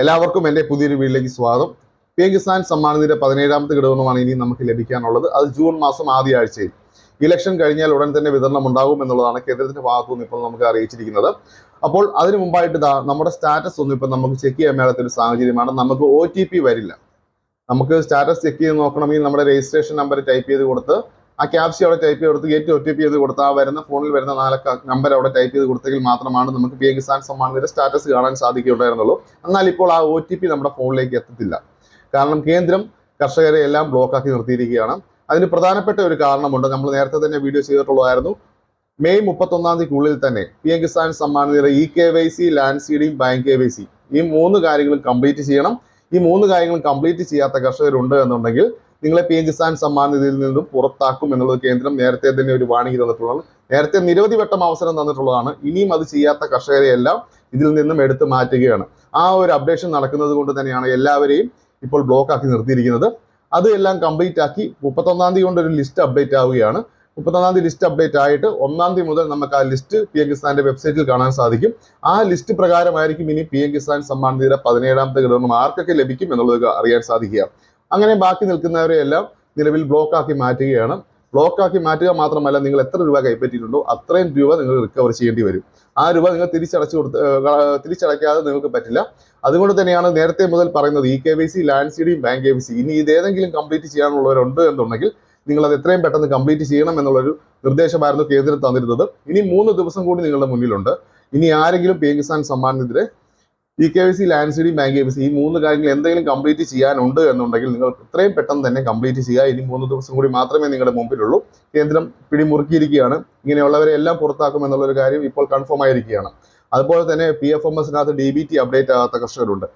എല്ലാവർക്കും എന്റെ പുതിയൊരു വീട്ടിലേക്ക് സ്വാഗതം. പി എം കിസാൻ സമ്മാനത്തിന്റെ പതിനേഴാമത്തെ ഘടകമാണ് ഇനി നമുക്ക് ലഭിക്കാനുള്ളത്. അത് ജൂൺ മാസം ആദ്യ ആഴ്ചയിൽ. ഇലക്ഷൻ കഴിഞ്ഞാൽ ഉടൻ തന്നെ വിതരണം ഉണ്ടാകും എന്നുള്ളതാണ് കേന്ദ്രത്തിന്റെ ഭാഗത്തു നിന്ന് ഇപ്പോൾ നമുക്ക് അറിയിച്ചിരിക്കുന്നത്. അപ്പോൾ അതിന് മുമ്പായിട്ട് നമ്മുടെ സ്റ്റാറ്റസ് ഒന്നും ഇപ്പം നമുക്ക് ചെക്ക് ചെയ്യാൻ മേലാത്ത ഒരു സാഹചര്യമാണ്. നമുക്ക് ഒ വരില്ല. നമുക്ക് സ്റ്റാറ്റസ് ചെക്ക് ചെയ്ത് നോക്കണമെങ്കിൽ നമ്മുടെ രജിസ്ട്രേഷൻ നമ്പർ ടൈപ്പ് ചെയ്ത് കൊടുത്ത് ആ ക്യാപ്സി അവിടെ ടൈപ്പ് ചെയ്ത് കൊടുത്ത് ഗേറ്റ് ഒ ടി പി ചെയ്ത് കൊടുത്ത് ആ വരുന്ന ഫോണിൽ വരുന്ന നാലക്ക നമ്പർ അവിടെ ടൈപ്പ് ചെയ്ത് കൊടുത്തെങ്കിൽ മാത്രമാണ് നമുക്ക് പി എം കിസാൻ സമ്മാനത്തിന്റെ സ്റ്റാറ്റസ് കാണാൻ സാധിക്കുകയുണ്ടായിരുന്നുള്ളൂ. എന്നാൽ ഇപ്പോൾ ആ ഒ ടി പി നമ്മുടെ ഫോണിലേക്ക് എത്തത്തില്ല. കാരണം കേന്ദ്രം കർഷകരെ എല്ലാം ബ്ലോക്കാക്കി നിർത്തിയിരിക്കുകയാണ്. അതിന് പ്രധാനപ്പെട്ട ഒരു കാരണമുണ്ട്. നമ്മൾ നേരത്തെ തന്നെ വീഡിയോ ചെയ്തിട്ടുള്ളതായിരുന്നു. മെയ് മുപ്പത്തൊന്നാം തീയതിക്കുള്ളിൽ തന്നെ P M Kisan Samman E K Y C land seeding bank K Y C ഈ മൂന്ന് കാര്യങ്ങളും കംപ്ലീറ്റ് ചെയ്യണം. ഈ മൂന്ന് കാര്യങ്ങളും കംപ്ലീറ്റ് ചെയ്യാത്ത കർഷകരുണ്ട് എന്നുണ്ടെങ്കിൽ നിങ്ങളെ പി എം കിസാൻ സമ്മാൻ നിധിയിൽ നിന്നും പുറത്താക്കും എന്നുള്ളത് കേന്ദ്രം നേരത്തെ തന്നെ ഒരു വാണിംഗ് തന്നിട്ടുള്ളതാണ്. നേരത്തെ നിരവധി വട്ടം അവസരം തന്നിട്ടുള്ളതാണ്. ഇനിയും അത് ചെയ്യാത്ത കർഷകരെയെല്ലാം ഇതിൽ നിന്നും എടുത്തു മാറ്റുകയാണ്. ആ ഒരു അപ്ഡേഷൻ നടക്കുന്നത് കൊണ്ട് തന്നെയാണ് എല്ലാവരെയും ഇപ്പോൾ ബ്ലോക്ക് ആക്കി നിർത്തിയിരിക്കുന്നത്. അത് എല്ലാം കംപ്ലീറ്റ് ആക്കി മുപ്പത്തൊന്നാം തീയതി കൊണ്ട് ഒരു ലിസ്റ്റ് അപ്ഡേറ്റ് ആവുകയാണ്. മുപ്പത്തൊന്നാം തീയതി ലിസ്റ്റ് അപ്ഡേറ്റ് ആയിട്ട് ഒന്നാം തീയതി മുതൽ നമുക്ക് ആ ലിസ്റ്റ് പി എം കിസാന്റെ വെബ്സൈറ്റിൽ കാണാൻ സാധിക്കും. ആ ലിസ്റ്റ് പ്രകാരമായിരിക്കും ഇനി പി എം കിസാൻ സമ്മാൻ നിധിയുടെ പതിനേഴാമത്തെ ഘടകം ആർക്കൊക്കെ ലഭിക്കും എന്നുള്ളത് അറിയാൻ സാധിക്കുക. അങ്ങനെ ബാക്കി നിൽക്കുന്നവരെയെല്ലാം നിലവിൽ ബ്ലോക്ക് ആക്കി മാറ്റുകയാണ്. ബ്ലോക്ക് ആക്കി മാറ്റുക മാത്രമല്ല നിങ്ങൾ എത്ര രൂപ കൈപ്പറ്റിയിട്ടുണ്ടോ അത്രയും രൂപ നിങ്ങൾ റിക്കവർ ചെയ്യേണ്ടി വരും. ആ രൂപ നിങ്ങൾ തിരിച്ചടച്ചു കൊടുത്ത് തിരിച്ചടയ്ക്കാതെ നിങ്ങൾക്ക് പറ്റില്ല. അതുകൊണ്ട് തന്നെയാണ് നേരത്തെ മുതൽ പറയുന്നത് E K Y C land സീഡിയും bank K V C ഇനി ഇതേതെങ്കിലും കംപ്ലീറ്റ് ചെയ്യാനുള്ളവരുണ്ട് എന്നുണ്ടെങ്കിൽ നിങ്ങൾ അത് എത്രയും പെട്ടെന്ന് കംപ്ലീറ്റ് ചെയ്യണം എന്നുള്ളൊരു നിർദ്ദേശമായിരുന്നു കേന്ദ്രം തന്നിരുന്നത്. ഇനി മൂന്ന് ദിവസം കൂടി നിങ്ങളുടെ മുന്നിലുണ്ട്. ഇനി ആരെങ്കിലും P M Kisan E K Y C land സീഡിയും bank K Y C ഈ മൂന്ന് കാര്യങ്ങൾ എന്തെങ്കിലും കംപ്ലീറ്റ് ചെയ്യാനുണ്ട് എന്നുണ്ടെങ്കിൽ നിങ്ങൾ എത്രയും പെട്ടെന്ന് തന്നെ കംപ്ലീറ്റ് ചെയ്യുക. ഇനി മൂന്ന് ദിവസം കൂടി മാത്രമേ നിങ്ങളുടെ മുമ്പിലുള്ളൂ. കേന്ദ്രം പിടിമുറുക്കിയിരിക്കുകയാണ്. ഇങ്ങനെയുള്ളവരെ എല്ലാം പുറത്താക്കും എന്നുള്ളൊരു കാര്യം ഇപ്പോൾ കൺഫേം ആയിരിക്കുകയാണ്. അതുപോലെ തന്നെ പി എഫ് എം എസിനകത്ത് ഡി ബി ടി അപ്ഡേറ്റ് ആകാത്ത കർഷകരുണ്ട്.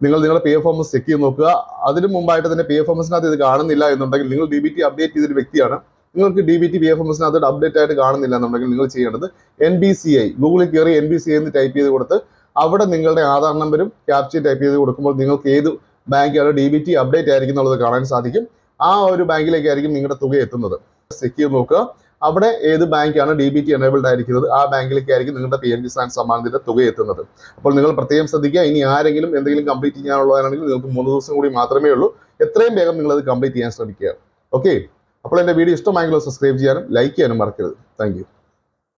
നിങ്ങൾ നിങ്ങളുടെ P F M S check ചെയ്ത് നോക്കുക. അതിനു മുമ്പായിട്ട് തന്നെ പി എഫ് എം എസിനകത്ത് ഇത് കാണുന്നില്ല എന്നുണ്ടെങ്കിൽ നിങ്ങൾ ഡി ബി ടി അപ്ഡേറ്റ് ചെയ്തൊരു വ്യക്തിയാണ്. നിങ്ങൾക്ക് D B T P F M എസിനകത്ത് update ആയിട്ട് കാണുന്നില്ല എന്നുണ്ടെങ്കിൽ നിങ്ങൾ ചെയ്യേണ്ടത് എൻ ബി സി ഐ ഗൂഗിളിൽ കയറി എൻ ബി സി ഐ എന്ന് ടൈപ്പ് ചെയ്ത് കൊടുത്ത് അവിടെ നിങ്ങളുടെ ആധാർ നമ്പരും ക്യാപ്ചി ടൈപ്പ് ചെയ്ത് കൊടുക്കുമ്പോൾ നിങ്ങൾക്ക് ഏത് ബാങ്കാണ് ഡി ബി ടി അപ്ഡേറ്റ് ആയിരിക്കും എന്നുള്ളത് കാണാൻ സാധിക്കും. ആ ഒരു ബാങ്കിലേക്കായിരിക്കും നിങ്ങളുടെ തുക എത്തുന്നത്. ചെക്ക് ചെയ്ത് നോക്കുക. അവിടെ ഏത് ബാങ്കാണ് ഡി ബി ടി എനേബിൾഡ് ആയിരിക്കുന്നത് ആ ബാങ്കിലേക്കായിരിക്കും നിങ്ങളുടെ പി എൻ കിസാൻ സമ്മാനത്തിന്റെ തുക എത്തുന്നത്. അപ്പോൾ നിങ്ങൾ പ്രത്യേകം ശ്രദ്ധിക്കുക ഇനി ആരെങ്കിലും എന്തെങ്കിലും കംപ്ലീറ്റ് ചെയ്യാനുള്ളതാണെങ്കിൽ നിങ്ങൾക്ക് മൂന്ന് ദിവസം കൂടി മാത്രമേ ഉള്ളൂ. എത്രയും വേഗം നിങ്ങൾ അത് കംപ്ലീറ്റ് ചെയ്യാൻ ശ്രമിക്കുക. ഓക്കെ അപ്പോൾ എന്റെ വീഡിയോ ഇഷ്ടമായെങ്കിൽ സബ്സ്ക്രൈബ് ചെയ്യാനും ലൈക്ക് ചെയ്യാനും മറക്കരുത്. താങ്ക്